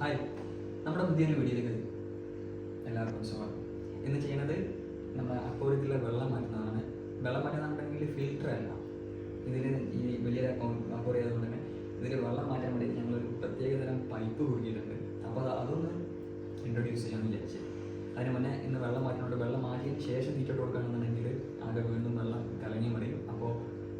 Hi. നമ്മുടെ പുതിയൊരു വീഡിയോയിലേക്ക് എല്ലാവർക്കും സ്വാഗതം. ഇന്ന് ചെയ്യുന്നത് നമ്മുടെ അക്വോറിയത്തിലെ വെള്ളം മാറ്റുന്നതാണ്. വെള്ളം മാറ്റുന്നുണ്ടെങ്കിൽ ഫിൽറ്റർ അല്ല. ഇതിൽ ഈ വലിയ അക്കൗണ്ട് ആയതുകൊണ്ട് തന്നെ ഇതിൽ വെള്ളം മാറ്റാൻ വേണ്ടി ഞങ്ങളൊരു പ്രത്യേക തരം പൈപ്പ് കുടുക്കിയിട്ടുണ്ട്. അപ്പോൾ അത് അതൊന്ന് ഇൻട്രൊഡ്യൂസ് ചെയ്യാമെന്ന് വിചാരിച്ചു അതിന് മുന്നേ ഇന്ന് വെള്ളം മാറ്റുന്നുണ്ട്. വെള്ളം മാറ്റിയതിന് ശേഷം തീറ്റോട്ട് കൊടുക്കുകയാണെന്നുണ്ടെങ്കിൽ ആകെ വീണ്ടും വെള്ളം കലങ്ങി മറിയും. അപ്പോൾ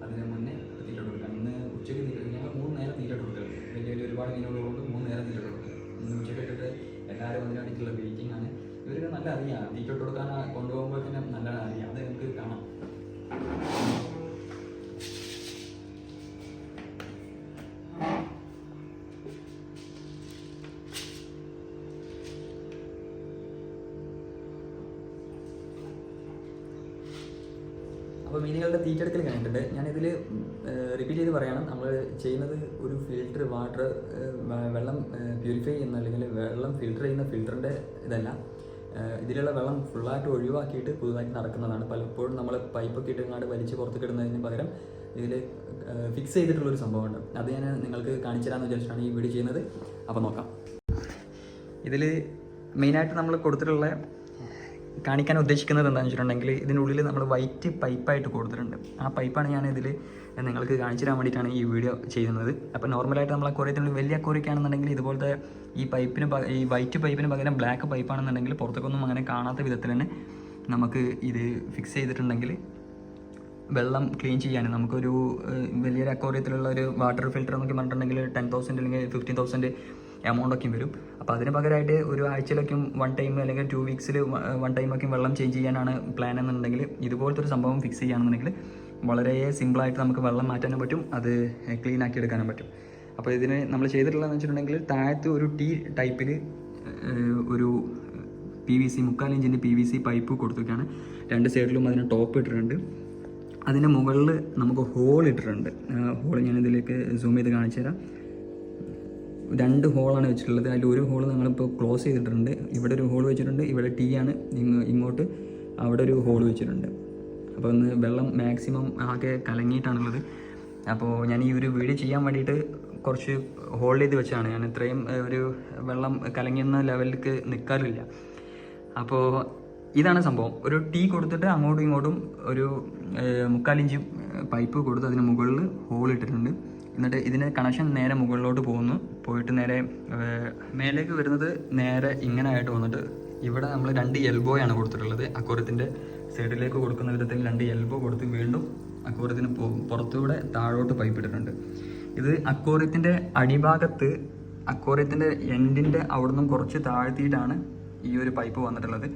അതിന് മുന്നേ തീറ്റ കൊടുക്കാം ഇന്ന് ഉച്ചയ്ക്ക് തീറ്റ ഞങ്ങൾ മൂന്ന് നേരം തീറ്റ കൊടുക്കുന്നത് വലിയ വലിയ ഒരുപാട് കൊണ്ട് മൂന്ന് നേരം തീറ്റ കൊടുക്കും ഉച്ചയ്ക്ക് എല്ലാവരും അതിന് വേണ്ടിയിട്ടുള്ള വെയിറ്റിംഗ് ആണ്. ഇവർക്ക് നല്ല അറിയാം. തീറ്റോട്ട് കൊടുക്കാൻ കൊണ്ടുപോകുമ്പോൾ തന്നെ നല്ലതാണ് അറിയാം. അത് നമുക്ക് കാണാം. അപ്പോൾ മീനുകളുടെ തീറ്റെടുക്കൽ കഴിഞ്ഞിട്ടുണ്ട്. ഞാനിതിൽ റിപ്പീറ്റ് ചെയ്ത് പറയണം. നമ്മൾ ചെയ്യുന്നത് ഒരു ഫിൽറ്റർ വാട്ടർ വെള്ളം പ്യൂരിഫൈ ചെയ്യുന്ന അല്ലെങ്കിൽ വെള്ളം ഫിൽറ്റർ ചെയ്യുന്ന ഫിൽറ്ററിന്റെ ഇതല്ല. ഇതിലുള്ള വെള്ളം ഫുള്ളായിട്ട് ഒഴിവാക്കിയിട്ട് പുതുതായിട്ട് നടക്കുന്നതാണ്. പലപ്പോഴും നമ്മൾ പൈപ്പൊക്കെ ഇട്ടങ്ങാണ്ട് വലിച്ച് പുറത്ത് കിടുന്നതിന് പകരം ഇതിൽ ഫിക്സ് ചെയ്തിട്ടുള്ളൊരു സംഭവമുണ്ട്. അത് ഞാൻ നിങ്ങൾക്ക് കാണിച്ചു തരാമെന്ന് ഈ വീഡിയോ ചെയ്യുന്നത്. അപ്പോൾ നോക്കാം. ഇതിൽ മെയിനായിട്ട് നമ്മൾ കൊടുത്തിട്ടുള്ള കാണിക്കാൻ ഉദ്ദേശിക്കുന്നത് എന്താണെന്ന് വെച്ചിട്ടുണ്ടെങ്കിൽ ഇതിനുള്ളിൽ നമ്മൾ വൈറ്റ് പൈപ്പായിട്ട് കൊടുത്തിട്ടുണ്ട്. ആ പൈപ്പാണ് ഞാൻ ഇതിൽ നിങ്ങൾക്ക് കാണിച്ചു തരാൻ വേണ്ടിയിട്ടാണ് ഈ വീഡിയോ ചെയ്യുന്നത്. അപ്പോൾ നോർമലായിട്ട് നമ്മൾ അക്വറിയത്തിനുള്ളിൽ വലിയ അക്വറിയൊക്കെ ആണെന്നുണ്ടെങ്കിൽ ഇതുപോലത്തെ ഈ പൈപ്പിന് ഈ വൈറ്റ് പൈപ്പിന് പകരം ബ്ലാക്ക് പൈപ്പാണെന്നുണ്ടെങ്കിൽ പുറത്തേക്കൊന്നും അങ്ങനെ കാണാത്ത വിധത്തിൽ തന്നെ നമുക്ക് ഇത് ഫിക്സ് ചെയ്തിട്ടുണ്ടെങ്കിൽ വെള്ളം ക്ലീൻ ചെയ്യാൻ നമുക്കൊരു വലിയൊരു അക്വോറിയത്തിലുള്ള ഒരു വാട്ടർ ഫിൽറ്റർ എന്നൊക്കെ പറഞ്ഞിട്ടുണ്ടെങ്കിൽ ടെൻ തൗസൻഡ് അല്ലെങ്കിൽ ഫിഫ്റ്റീൻ തൗസൻഡ് എമൗണ്ട് ഒക്കെ വരും. അപ്പോൾ അതിന് പകരമായിട്ട് ഒരു ആഴ്ചയിലൊക്കെ വൺ ടൈം അല്ലെങ്കിൽ ടു വീക്സിൽ വൺ ടൈമൊക്കെ വെള്ളം ചേഞ്ച് ചെയ്യാനാണ് പ്ലാൻ എന്നുണ്ടെങ്കിൽ ഇതുപോലത്തെ ഒരു സംഭവം ഫിക്സ് ചെയ്യുകയാണെന്നുണ്ടെങ്കിൽ വളരെ സിമ്പിളായിട്ട് നമുക്ക് വെള്ളം മാറ്റാനും പറ്റും അത് ക്ലീൻ ആക്കി എടുക്കാനും പറ്റും. അപ്പോൾ ഇതിന് നമ്മൾ ചെയ്തിട്ടുള്ളതെന്ന് വെച്ചിട്ടുണ്ടെങ്കിൽ താഴത്ത് ഒരു ടീ ടൈപ്പിൽ ഒരു പി വി സി മുക്കാൽ ഇഞ്ചിന്റെ പി വി സി പൈപ്പ് കൊടുത്തിട്ടാണ് രണ്ട് സൈഡിലും അതിന് ടോപ്പ് ഇട്ടിട്ടുണ്ട്. അതിന്റെ മുകളിൽ നമുക്ക് ഹോൾ ഇട്ടിട്ടുണ്ട്. ഹോൾ ഞാൻ ഇതിലേക്ക് സൂം ചെയ്ത് കാണിച്ചു തരാം രണ്ട് ഹോളാണ് വെച്ചിട്ടുള്ളത്. അതിൽ ഒരു ഹോൾ ഞങ്ങളിപ്പോൾ ക്ലോസ് ചെയ്തിട്ടുണ്ട്. ഇവിടെ ഒരു ഹോൾ വെച്ചിട്ടുണ്ട്. ഇവിടെ ടീ ആണ്. ഇങ്ങ് ഇങ്ങോട്ട് അവിടെ ഒരു ഹോൾ വെച്ചിട്ടുണ്ട്. അപ്പോൾ ഒന്ന് വെള്ളം മാക്സിമം ആകെ കലങ്ങിയിട്ടാണുള്ളത്. അപ്പോൾ ഞാൻ ഈ ഒരു വീഡിയോ ചെയ്യാൻ വേണ്ടിയിട്ട് കുറച്ച് ഹോൾഡ് ചെയ്ത് വെച്ചാണ് ഞാൻ ഇത്രയും ഒരു വെള്ളം കലങ്ങിയെന്ന ലെവലിലേക്ക് നിൽക്കാറില്ല അപ്പോൾ ഇതാണ് സംഭവം. ഒരു ടീ കൊടുത്തിട്ട് അങ്ങോട്ടും ഇങ്ങോട്ടും ഒരു മുക്കാലിഞ്ച് പൈപ്പ് കൊടുത്ത് അതിന് മുകളിൽ ഹോൾ ഇട്ടിട്ടുണ്ട്. എന്നിട്ട് ഇതിന് കണക്ഷൻ നേരെ മുകളിലോട്ട് പോകുന്നു. പോയിട്ട് നേരെ മേലേക്ക് വരുന്നത് നേരെ ഇങ്ങനെ ആയിട്ട് വന്നിട്ട് ഇവിടെ നമ്മൾ രണ്ട് എൽബോയാണ് കൊടുത്തിട്ടുള്ളത്. അക്കൂറത്തിന്റെ സൈഡിലേക്ക് കൊടുക്കുന്ന വിധത്തിൽ രണ്ട് എൽബോ കൊടുത്ത് വീണ്ടും അക്കൂറത്തിന് പുറത്തൂടെ താഴോട്ട് പൈപ്പ് ഇട്ടിട്ടുണ്ട്. ഇത് അക്കൂറത്തിന്റെ അടിഭാഗത്ത് അക്വോറിയത്തിന്റെ എൻഡിന്റെ അവിടെ നിന്നും കുറച്ച് താഴ്ത്തിയിട്ടാണ് ഈ ഒരു പൈപ്പ് വന്നിട്ടുള്ളത്.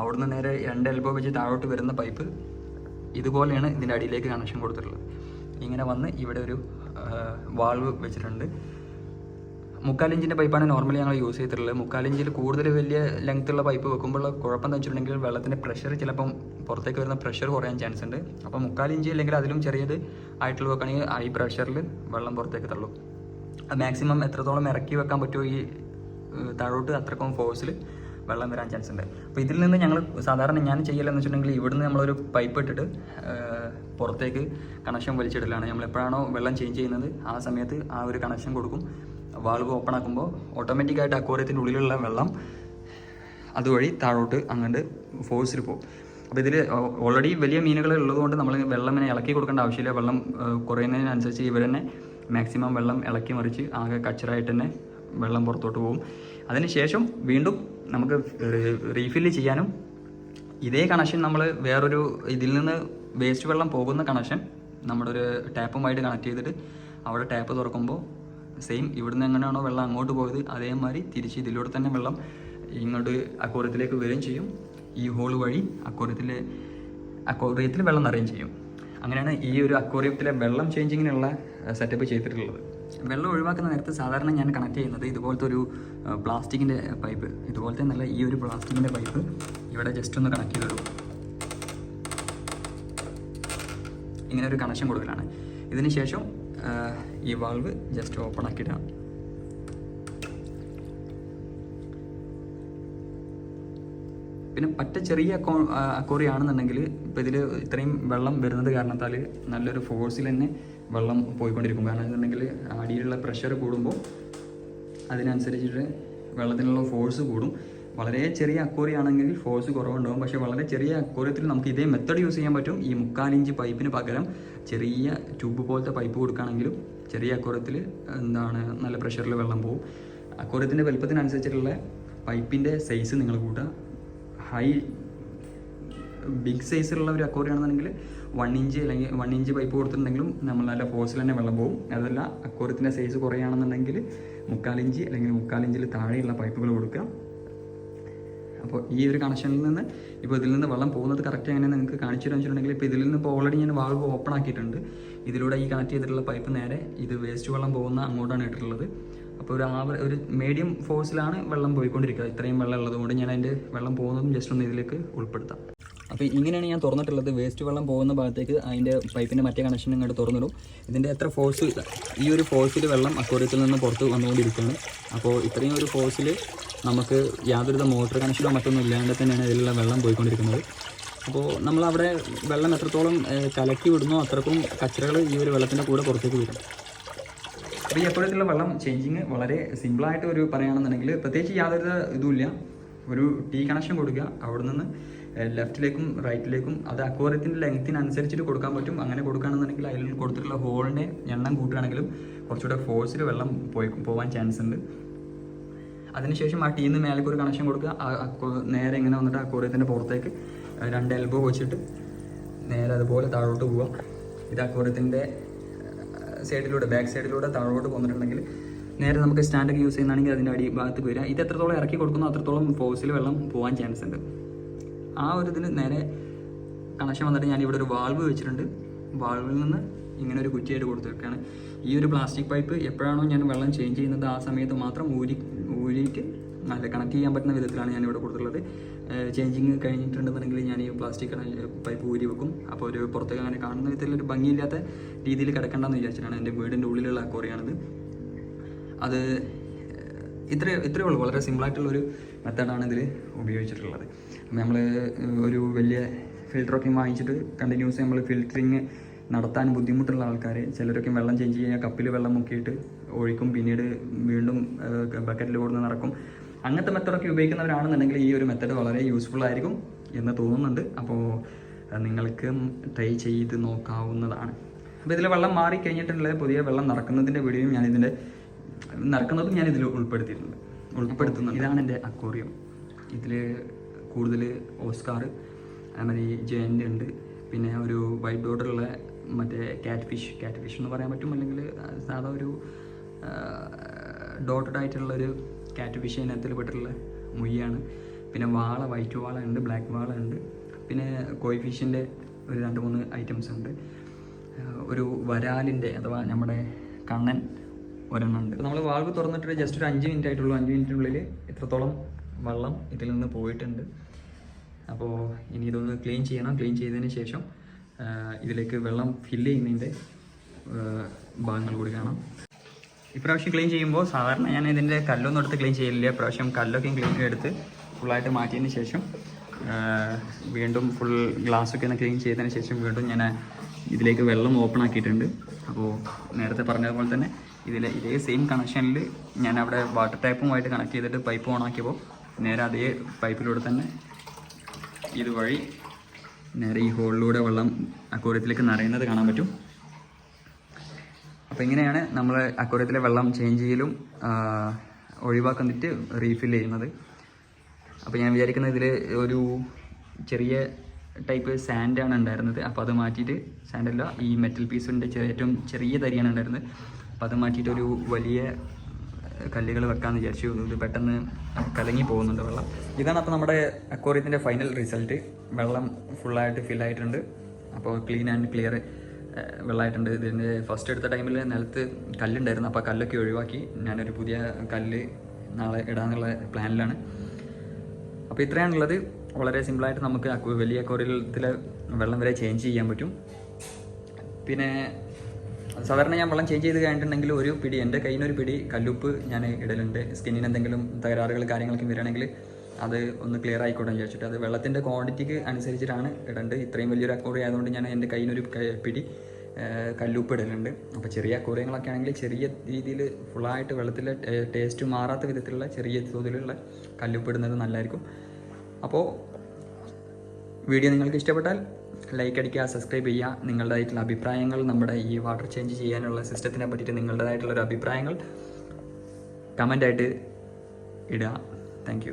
അവിടുന്ന് നേരെ രണ്ട് എൽബോ വെച്ച് താഴോട്ട് വരുന്ന പൈപ്പ് ഇതുപോലെയാണ് ഇതിന്റെ അടിയിലേക്ക് കണക്ഷൻ കൊടുത്തിട്ടുള്ളത്. ഇങ്ങനെ വന്ന് ഇവിടെ ഒരു വാൾവ് വെച്ചിട്ടുണ്ട്. മുക്കാലിഞ്ചിന്റെ പൈപ്പാണ് നോർമലി ഞങ്ങൾ യൂസ് ചെയ്തിട്ടുള്ളത്. മുക്കാലിഞ്ചിൽ കൂടുതൽ വലിയ ലെങ്ത്തുള്ള പൈപ്പ് വെക്കുമ്പോൾ കുഴപ്പം എന്ന് വെച്ചിട്ടുണ്ടെങ്കിൽ വെള്ളത്തിന്റെ പ്രഷർ ചിലപ്പം പുറത്തേക്ക് വരുന്ന പ്രഷർ കുറയാൻ ചാൻസ് ഉണ്ട്. അപ്പോൾ മുക്കാലിഞ്ച് അല്ലെങ്കിൽ അതിലും ചെറിയത് ആയിട്ടുള്ള വെക്കുകയാണെങ്കിൽ ഹൈ പ്രഷറിൽ വെള്ളം പുറത്തേക്ക് തള്ളും. മാക്സിമം എത്രത്തോളം ഇറക്കി വെക്കാൻ പറ്റുമോ ഈ താഴോട്ട് അത്രക്കും ഫോഴ്സിൽ വെള്ളം വരാൻ ചാൻസ് ഉണ്ട്. അപ്പോൾ ഇതിൽ നിന്ന് ഞങ്ങൾ സാധാരണ ഞാൻ ചെയ്യലെന്ന് വെച്ചിട്ടുണ്ടെങ്കിൽ ഇവിടുന്ന് നമ്മളൊരു പൈപ്പ് ഇട്ടിട്ട് പുറത്തേക്ക് കണക്ഷൻ വലിച്ചിടലാണ്. നമ്മൾ എപ്പോഴാണോ വെള്ളം ചേഞ്ച് ചെയ്യുന്നത് ആ സമയത്ത് ആ ഒരു കണക്ഷൻ കൊടുക്കും. വാൾവ് ഓപ്പൺ ആക്കുമ്പോൾ ഓട്ടോമാറ്റിക്കായിട്ട് അക്വോറിയത്തിന്റെ ഉള്ളിലുള്ള വെള്ളം അതുവഴി താഴോട്ട് അങ്ങോട്ട് ഫോഴ്സിൽ പോകും. അപ്പോൾ ഇതിൽ ഓൾറെഡി വലിയ മീനുകൾ ഉള്ളതുകൊണ്ട് നമ്മൾ വെള്ളം ഇങ്ങനെ ഇളക്കി കൊടുക്കേണ്ട ആവശ്യമില്ല. വെള്ളം കുറയുന്നതിനനുസരിച്ച് ഇവർ തന്നെ മാക്സിമം വെള്ളം ഇളക്കി മറിച്ച് ആകെ കച്ചറായിട്ട് തന്നെ വെള്ളം പുറത്തോട്ട് പോകും. അതിനുശേഷം വീണ്ടും നമുക്ക് റീഫില്ല് ചെയ്യാനും ഇതേ കണക്ഷൻ നമ്മൾ വേറൊരു ഇതിൽ നിന്ന് വേസ്റ്റ് വെള്ളം പോകുന്ന കണക്ഷൻ നമ്മുടെ ഒരു ടാപ്പുമായിട്ട് കണക്ട് ചെയ്തിട്ട് അവിടെ ടാപ്പ് തുറക്കുമ്പോൾ സെയിം ഇവിടുന്ന് എങ്ങനെയാണോ വെള്ളം അങ്ങോട്ട് പോയത് അതേമാതിരി തിരിച്ച് ഇതിലൂടെ തന്നെ വെള്ളം ഇങ്ങോട്ട് അക്കോറിയത്തിലേക്ക് വരികയും ചെയ്യും. ഈ ഹോൾ വഴി അക്കോറിയത്തിലെ അക്കോറിയത്തിൽ വെള്ളം നിറയുകയും ചെയ്യും. അങ്ങനെയാണ് ഈ ഒരു അക്കോറിയത്തിലെ വെള്ളം ചേഞ്ചിങ്ങിനുള്ള സെറ്റപ്പ് ചെയ്തിട്ടുള്ളത്. വെള്ളം ഒഴിവാക്കുന്ന നേരത്ത് സാധാരണ ഞാൻ കണക്ട് ചെയ്യുന്നത് ഇതുപോലത്തെ ഒരു പ്ലാസ്റ്റിക്കിന്റെ പൈപ്പ് ഇതുപോലത്തെ നല്ല ഈ ഒരു പ്ലാസ്റ്റിക്കിന്റെ പൈപ്പ് ഇവിടെ ജസ്റ്റ് ഒന്ന് കണക്ട് ചെയ്തിടും ഇങ്ങനെ ഒരു കണക്ഷൻ കൊടുക്കലാണ്. ഇതിന് ശേഷം ഈ വാൾവ് ജസ്റ്റ് ഓപ്പൺ ആക്കിയിടാം പിന്നെ പറ്റ ചെറിയ അക്കോ അക്കോറി ആണെന്നുണ്ടെങ്കിൽ ഇപ്പോൾ ഇതിൽ ഇത്രയും വെള്ളം വരുന്നത് കാരണത്താൽ നല്ലൊരു ഫോഴ്സിൽ തന്നെ വെള്ളം പോയിക്കൊണ്ടിരിക്കും. കാരണം എന്നുണ്ടെങ്കിൽ അടിയിലുള്ള പ്രഷർ കൂടുമ്പോൾ അതിനനുസരിച്ചിട്ട് വെള്ളത്തിനുള്ള ഫോഴ്സ് കൂടും. വളരെ ചെറിയ അക്കോറി ആണെങ്കിൽ ഫോഴ്സ് കുറവുണ്ടാവും. പക്ഷേ വളരെ ചെറിയ അക്കോറിയത്തിൽ നമുക്ക് ഇതേ മെത്തേഡ് യൂസ് ചെയ്യാൻ പറ്റും. ഈ മുക്കാലിഞ്ച് പൈപ്പിന് പകരം ചെറിയ ട്യൂബ് പോലത്തെ പൈപ്പ് കൊടുക്കുകയാണെങ്കിലും ചെറിയ അക്കോറത്തിൽ എന്താണ് നല്ല പ്രഷറിൽ വെള്ളം പോകും അക്കോറത്തിന്റെ വലുപ്പത്തിനനുസരിച്ചിട്ടുള്ള പൈപ്പിന്റെ സൈസ് നിങ്ങൾ കൂട്ടുക. ഹൈ ബിഗ് സൈസിലുള്ള ഒരു അക്വറി ആണെന്നുണ്ടെങ്കിൽ വൺ ഇഞ്ച് അല്ലെങ്കിൽ വൺ ഇഞ്ച് പൈപ്പ് കൊടുത്തിട്ടുണ്ടെങ്കിലും നമ്മൾ നല്ല ഫോഴ്സിൽ തന്നെ വെള്ളം പോകും അതല്ല അക്വറിയത്തിന്റെ സൈസ് കുറയുകയാണെന്നുണ്ടെങ്കിൽ മുക്കാലിഞ്ച് അല്ലെങ്കിൽ മുക്കാലിഞ്ചിൽ താഴെയുള്ള പൈപ്പുകൾ കൊടുക്കുക. അപ്പോൾ ഈ ഒരു കണക്ഷനിൽ നിന്ന് ഇപ്പോൾ ഇതിൽ നിന്ന് വെള്ളം പോകുന്നത് കറക്റ്റ് എങ്ങനെ നിങ്ങൾക്ക് കാണിച്ചു തരാൻ വെച്ചിട്ടുണ്ടെങ്കിൽ ഇപ്പോൾ ഇതിൽ നിന്ന് ഇപ്പോൾ ഓൾറെഡി ഞാൻ വാൾവ് ഓപ്പൺ ആക്കിയിട്ടുണ്ട്. ഇതിലൂടെ ഈ കണക്ട് ചെയ്തിട്ടുള്ള പൈപ്പ് നേരെ ഇത് വേസ്റ്റ് വെള്ളം പോകുന്ന അങ്ങോട്ടാണ് ഇട്ടിട്ടുള്ളത്. അപ്പോൾ ഒരു ആവ ഒരു മീഡിയം ഫോഴ്സിലാണ് വെള്ളം പോയിക്കൊണ്ടിരിക്കുക. ഇത്രയും വെള്ളം ഉള്ളതുകൊണ്ട് ഞാൻ അതിന്റെ വെള്ളം പോകുന്നതും ജസ്റ്റ് ഒന്ന് ഇതിലേക്ക് ഉൾപ്പെടുത്താം. അപ്പോൾ ഇങ്ങനെയാണ് ഞാൻ തുറന്നിട്ടുള്ളത്. വേസ്റ്റ് വെള്ളം പോകുന്ന ഭാഗത്തേക്ക് അതിന്റെ പൈപ്പിന്റെ മറ്റേ കണക്ഷൻ ഇങ്ങോട്ട് തുറന്നിടും. ഇതിന്റെ എത്ര ഫോഴ്സ് ഈ ഒരു ഫോഴ്സിൽ വെള്ളം അക്വറിയത്തിൽ നിന്ന് പുറത്ത് വന്നുകൊണ്ടിരിക്കുകയാണ്. അപ്പോൾ ഇത്രയും ഒരു ഫോഴ്സിൽ നമുക്ക് യാതൊരുവിധ മോട്ടർ കണക്ഷനോ മറ്റൊന്നും ഇല്ലാണ്ട് തന്നെയാണ് ഇതിലുള്ള വെള്ളം പോയിക്കൊണ്ടിരിക്കുന്നത്. അപ്പോൾ നമ്മൾ അവിടെ വെള്ളം എത്രത്തോളം കലക്കി വിടുന്നോ അത്രക്കും കച്ചറകൾ ഈ ഒരു വെള്ളത്തിന്റെ കൂടെ പുറത്തേക്ക് വരും. അപ്പോൾ ഈ അക്വറിയത്തിലുള്ള വെള്ളം ചേഞ്ചിങ് വളരെ സിമ്പിളായിട്ട് ഒരു പറയുകയാണെന്നുണ്ടെങ്കിൽ പ്രത്യേകിച്ച് യാതൊരു ഇതുമില്ല. ഒരു ടീ കണക്ഷൻ കൊടുക്കുക. അവിടെ നിന്ന് ലെഫ്റ്റിലേക്കും റൈറ്റിലേക്കും അത് അക്വാറിയത്തിന്റെ ലെങ്ത്തിനനുസരിച്ചിട്ട് കൊടുക്കാൻ പറ്റും. അങ്ങനെ കൊടുക്കുകയാണെന്നുണ്ടെങ്കിൽ അതിൽ കൊടുത്തിട്ടുള്ള ഹോളിന്റെ എണ്ണം കൂട്ടുകയാണെങ്കിലും കുറച്ചുകൂടെ ഫോഴ്സിൽ വെള്ളം പോയി പോകാൻ ചാൻസ് ഉണ്ട്. അതിനുശേഷം ആ ടീന്ന് മേലേക്ക് ഒരു കണക്ഷൻ കൊടുക്കുക. നേരെ ഇങ്ങനെ വന്നിട്ട് അക്വാറിയത്തിന്റെ പുറത്തേക്ക് രണ്ട് എൽബോ വെച്ചിട്ട് നേരെ അതുപോലെ താഴോട്ട് പോവുക. ഇത് അക്വറിയത്തിന്റെ സൈഡിലൂടെ ബാക്ക് സൈഡിലൂടെ താഴോട്ട് പോന്നിട്ടുണ്ടെങ്കിൽ നേരെ നമുക്ക് സ്റ്റാൻഡൊക്കെ യൂസ് ചെയ്യുന്നതാണെങ്കിൽ അതിന്റെ അടി ഭാഗത്ത് വരിക. ഇത് എത്രത്തോളം ഇറക്കി കൊടുക്കുന്നോ അത്രത്തോളം ഫോഴ്സിൽ വെള്ളം പോകാൻ ചാൻസ് ഉണ്ട്. ആ ഒരു ഇതിന് നേരെ കണക്ഷൻ വന്നിട്ട് ഞാൻ ഇവിടെ ഒരു വാൾവ് വെച്ചിട്ടുണ്ട്. വാൾവിൽ നിന്ന് ഇങ്ങനെ ഒരു കുറ്റിയായിട്ട് കൊടുത്തിരിക്കുകയാണ് ഈ ഒരു പ്ലാസ്റ്റിക് പൈപ്പ് എപ്പോഴാണോ ഞാൻ വെള്ളം ചേഞ്ച് ചെയ്യുന്നത് ആ സമയത്ത് മാത്രം ഊരി ഊരിയിട്ട് നല്ല കണക്ട് ചെയ്യാൻ പറ്റുന്ന വിധത്തിലാണ് ഞാൻ ഇവിടെ കൊടുത്തിട്ടുള്ളത് ചേഞ്ചിങ് കഴിഞ്ഞിട്ടുണ്ടെന്നുണ്ടെങ്കിൽ ഞാൻ ഈ പ്ലാസ്റ്റിക് പൈപ്പ് ഊരി വെക്കും. അപ്പോൾ ഒരു പുറത്തേക്ക് അങ്ങനെ കാണുന്ന വിധത്തിൽ ഒരു ഭംഗിയില്ലാത്ത രീതിയിൽ കിടക്കണ്ടെന്ന് വിചാരിച്ചിട്ടാണ് എന്റെ വീടിന്റെ ഉള്ളിലുള്ള അക്വറിയാണിത്. അത് ഇത്ര ഇത്രയേ ഉള്ളൂ. വളരെ സിമ്പിളായിട്ടുള്ളൊരു മെത്തേഡാണ് ഇതിൽ ഉപയോഗിച്ചിട്ടുള്ളത്. നമ്മൾ ഒരു വലിയ ഫിൽറ്ററൊക്കെ വാങ്ങിച്ചിട്ട് കണ്ടിന്യൂസ് നമ്മൾ ഫിൽറ്ററിങ് നടത്താൻ ബുദ്ധിമുട്ടുള്ള ആൾക്കാർ ചിലരൊക്കെ വെള്ളം ചേഞ്ച് ചെയ്യാൻ കപ്പിൽ വെള്ളം മുക്കിയിട്ട് ഒഴിക്കും പിന്നീട് വീണ്ടും ബക്കറ്റിൽ കൊടുന്ന് നടക്കും. അങ്ങനത്തെ മെത്തഡൊക്കെ ഉപയോഗിക്കുന്നവരാണെന്നുണ്ടെങ്കിൽ ഈ ഒരു മെത്തഡ് വളരെ യൂസ്ഫുൾ ആയിരിക്കും എന്ന് തോന്നുന്നുണ്ട്. അപ്പോൾ നിങ്ങൾക്ക് ട്രൈ ചെയ്ത് നോക്കാവുന്നതാണ്. അപ്പോൾ ഇതിൽ വെള്ളം മാറി കഴിഞ്ഞിട്ടുള്ള പുതിയ വെള്ളം നടക്കുന്നതിന്റെ വീഡിയോയും ഞാൻ ഇതിന്റെ നടക്കുന്നതും ഞാൻ ഇതിൽ ഉൾപ്പെടുത്തിയിട്ടുണ്ട്. ഉൾപ്പെടുത്തുന്നു ഇതാണ് എന്റെ അക്വോറിയം. ഇതിൽ കൂടുതൽ ഓസ്കാർ അതുമാതിരി ജയന്റ് ഉണ്ട്. പിന്നെ ഒരു വൈറ്റ് ബോർഡറുള്ള മറ്റേ കാറ്റ് ഫിഷ് കാറ്റ് ഫിഷ് എന്ന് പറയാൻ പറ്റും. അല്ലെങ്കിൽ സാധാ ഒരു ഡോട്ടഡ് ആയിട്ടുള്ള ഒരു കാറ്റ് ഫിഷ് ഇനത്തിൽ പെട്ടിട്ടുള്ള മുയ്യാണ്. പിന്നെ വാള വൈറ്റ് വാള ഉണ്ട് ബ്ലാക്ക് വാള ഉണ്ട്. പിന്നെ കോയി ഫിഷിന്റെ ഒരു രണ്ട് മൂന്ന് ഐറ്റംസ് ഉണ്ട്. ഒരു വരാലിന്റെ അഥവാ നമ്മുടെ കണ്ണൻ ഒരെണ്ണം ഉണ്ട്. നമ്മൾ വാൾവ് തുറന്നിട്ട് ജസ്റ്റ് ഒരു അഞ്ച് മിനിറ്റ് ആയിട്ടുള്ളൂ. അഞ്ച് മിനിറ്റിനുള്ളിൽ ഇത്രത്തോളം വെള്ളം ഇതിൽ നിന്ന് പോയിട്ടുണ്ട്. അപ്പോൾ ഇനി ഇതൊന്ന് ക്ലീൻ ചെയ്യണം. ക്ലീൻ ചെയ്തതിന് ശേഷം ഇതിലേക്ക് വെള്ളം ഫില്ല് ചെയ്യുന്നതിന്റെ ഭാഗങ്ങൾ കൂടി കാണാം. ഇപ്രാവശ്യം ക്ലീൻ ചെയ്യുമ്പോൾ സാധാരണ ഞാൻ ഇതിന്റെ കല്ലൊന്നും എടുത്ത് ക്ലീൻ ചെയ്യില്ല ഇപ്രാവശ്യം കല്ലൊക്കെ ക്ലീൻ എടുത്ത് ഫുള്ളായിട്ട് മാറ്റിയതിന് ശേഷം വീണ്ടും ഫുൾ ഗ്ലാസ്സൊക്കെ ഒന്ന് ക്ലീൻ ചെയ്തതിന് ശേഷം വീണ്ടും ഞാൻ ഇതിലേക്ക് വെള്ളം ഓപ്പൺ ആക്കിയിട്ടുണ്ട്. അപ്പോൾ നേരത്തെ പറഞ്ഞതുപോലെ തന്നെ ഇതിൽ ഇതേ സെയിം കണക്ഷനിൽ ഞാൻ അവിടെ വാട്ടർ ടാപ്പുമായിട്ട് കണക്ട് ചെയ്തിട്ട് പൈപ്പ് ഓൺ ആക്കിയപ്പോൾ നേരെ അതേ പൈപ്പിലൂടെ തന്നെ ഇതുവഴി നേരെ ഈ ഹോളിലൂടെ വെള്ളം അക്വോറിയത്തിലേക്ക് നിറയുന്നത് കാണാൻ പറ്റും. അപ്പോൾ ഇങ്ങനെയാണ് നമ്മൾ അക്വറിയത്തിലെ വെള്ളം ചേഞ്ച് ചെയ്യലും ആ, ഒഴിവാക്കുന്നിട്ട് റീഫിൽ ചെയ്യുന്നത്. അപ്പോൾ ഞാൻ വിചാരിക്കുന്ന ഇതിൽ ഒരു ചെറിയ ടൈപ്പ് സാൻഡാണ് ഉണ്ടായിരുന്നത്. അപ്പോൾ അത് മാറ്റിയിട്ട് സാൻഡല്ല ഈ മെറ്റൽ പീസിന്റെ ഏറ്റവും ചെറിയ തരിയാണ് ഉണ്ടായിരുന്നത്. അപ്പോൾ അത് മാറ്റിയിട്ട് ഒരു വലിയ കല്ലുകൾ വെക്കാമെന്ന് വിചാരിച്ചു. ഇത് പെട്ടെന്ന് കലങ്ങി പോകുന്നുണ്ട് വെള്ളം. ഇതാണ് അപ്പോൾ നമ്മുടെ അക്വോറിയത്തിന്റെ ഫൈനൽ റിസൾട്ട് വെള്ളം ഫുള്ളായിട്ട് ഫില്ലായിട്ടുണ്ട് അപ്പോൾ ക്ലീൻ ആൻഡ് ക്ലിയർ വെള്ളമായിട്ടുണ്ട്. ഇതിന്റെ ഫസ്റ്റ് എടുത്ത ടൈമിൽ നിലത്ത് കല്ലുണ്ടായിരുന്നു. അപ്പോൾ കല്ലൊക്കെ ഒഴിവാക്കി ഞാനൊരു പുതിയ കല്ല് നാളെ ഇടാന്നുള്ള പ്ലാനിലാണ്. അപ്പോൾ ഇത്രയാണുള്ളത്. വളരെ സിമ്പിളായിട്ട് നമുക്ക് വലിയ അക്വറിയത്തിലെ വെള്ളം വരെ ചേഞ്ച് ചെയ്യാൻ പറ്റും. പിന്നെ സാധാരണ ഞാൻ വെള്ളം ചേഞ്ച് ചെയ്ത് കഴിഞ്ഞിട്ടുണ്ടെങ്കിൽ ഒരു പിടി എന്റെ കയ്യിൽ നിന്നൊരു പിടി കല്ലുപ്പ് ഞാൻ ഇടലുണ്ട്. സ്കിന്നിന് എന്തെങ്കിലും തകരാറുകൾ കാര്യങ്ങളൊക്കെ വരികയാണെങ്കിൽ അത് ഒന്ന് ക്ലിയർ ആയിക്കോട്ടെ വിചാരിച്ചിട്ട്. അത് വെള്ളത്തിന്റെ ക്വാണ്ടിറ്റിക്ക് അനുസരിച്ചിട്ടാണ് ഇടേണ്ടത്. ഇത്രയും വലിയൊരു അക്കോറി ആയതുകൊണ്ട് ഞാൻ എന്റെ ഒരു പിടി കല്ലുപ്പ് ഇടലുണ്ട്. അപ്പോൾ ചെറിയ അക്കോറിയങ്ങളൊക്കെ ആണെങ്കിൽ ചെറിയ രീതിയിൽ ഫുള്ളായിട്ട് വെള്ളത്തിൽ ടേസ്റ്റ് മാറാത്ത വിധത്തിലുള്ള ചെറിയ തോതിലുള്ള കല്ലുപ്പ് ഇടുന്നത് നല്ലതായിരിക്കും. അപ്പോൾ വീഡിയോ നിങ്ങൾക്ക് ഇഷ്ടപ്പെട്ടാൽ ലൈക്ക് അടിക്കുക സബ്സ്ക്രൈബ് ചെയ്യുക. നിങ്ങളുടേതായിട്ടുള്ള അഭിപ്രായങ്ങൾ നമ്മുടെ ഈ വാട്ടർ ചേഞ്ച് ചെയ്യാനുള്ള സിസ്റ്റത്തിനെ പറ്റിയിട്ട് നിങ്ങളുടേതായിട്ടുള്ളൊരു അഭിപ്രായങ്ങൾ കമന്റായിട്ട് ഇടുക. താങ്ക്